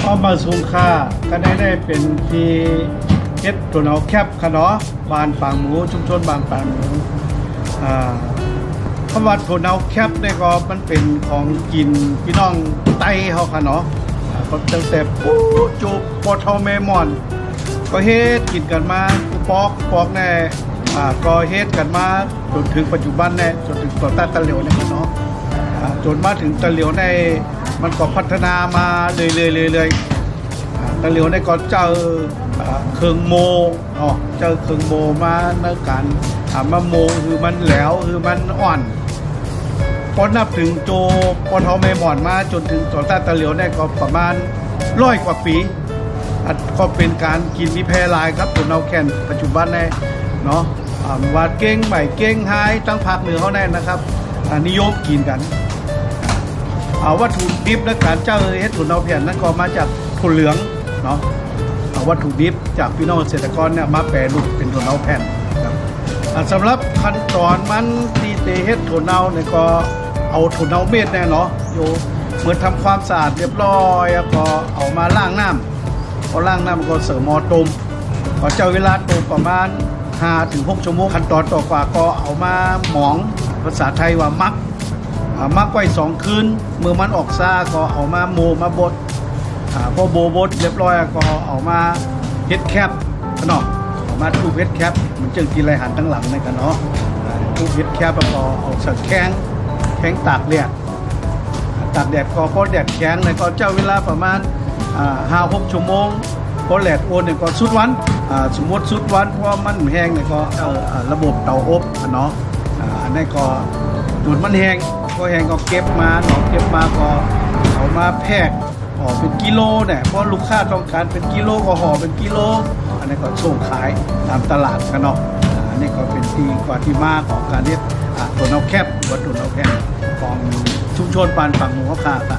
พอมาสูงค่าก็ได้ได้เป็นที่เฮ็ดตัวเอาแคบขะเนาะบานปางหมู ชุมชนบานปางหมูอ่า คำว่าตัวเอาแคบเนี่ยก็มันเป็นของกินพี่น้องไตเฮาค่ะเนาะก็ตั้งแต่ปูจูปอทอเมมอน ก็เฮ็ดกินกันมากูปอกปอกแน่อ่าก็เฮ็ดกันมาจนถึงปัจจุบันแน่จนถึงตัวตาตะเหลียวเนี่ยเนาะจนมาถึงตะเหลียวในมันก็พัฒนามาเรื่อยๆเรื่อยๆตะเหลียวในก็เจอเครื่องโมอ๋อเจอเครื่องโมมาในการอ่ามาโมคือมันแหล้วคือมันอ่อน พอนับถึงโจปอทอเมหมอนมาจนถึงต่อต้านตะเหลียวได้ก็ประมาณร้อยกว่าปีอะก็เป็นการกินที่แพร่หลายครับตัวเนาแคนปัจจุบันในเนาะอ่าว่าเก้งใหม่เก้งไฮตั้งภาคเหนือเขาแน่นะครับนิยมกินกันเอาวัตถุดิบและการเจ้าเฮ็ดถั่วเนาแผ่นนั้นก็มาจากถั่วเหลืองเนาะเอาวัตถุดิบจากพี่น้องเกษตรกรเนี่ยมาแปรรูปเป็นถั่วเนาแผ่นครับสำหรับขั้นตอนมันที่เตเฮ็ดถั่วเนาเนี่ยก็ เอาถั่วเนาเม็ดเนี่ยเนาะอยู่เมื่อทำความสะอาดเรียบร้อยแล้วก็เอามาล้างน้ำพอล้างน้ำก็เสริมมอต้มก็เจ้าเวลาต้มประมาณ5ถึง6ชั่วโมงขั้นตอนต่อกว่าก็เอามาหมองภาษาไทยว่ามักมักไว้สองคืนเมื่อมันออกซาก็เอามาโมมาบดพอโบบดเรียบร้อยก็เอามาเฮ็ดแคปเนาะเอามาทูเฮ็ดแคปมันจึงกินไรหันทั้งหลังในกันเนาะทูเฮ็ดแคปแล้วก็เอาใส่แข้ง แข้งตากแดดตากแดดก็พอแดดแข็งเลยก็เจ้าเวลาประมาณห้าหกชั่วโมงพอแดดโอนเนี่ยก็สุดวันสมมติสุดวันเพราะมันแห้งเนี่ยก็ระบบเตาอบเนาะอันนี้ก็จุดมันแห้งก็แห้งก็เก็บมาเนาะเก็บมาก็เอามาแพกห่อเป็นกิโลเนี่ยเพราะลูกค้าต้องการเป็นกิโลก็ห่อเป็นกิโล อันนี้ก็ส่งขายตามตลาดกันเนาะอันนี้ก็เป็นที่กว่าที่มากของการเรียก อ่าตัวเอาแคบหรือว่าตัวเอาแคบของชุมชนปานฝั่งหมูข้าขาค่ะ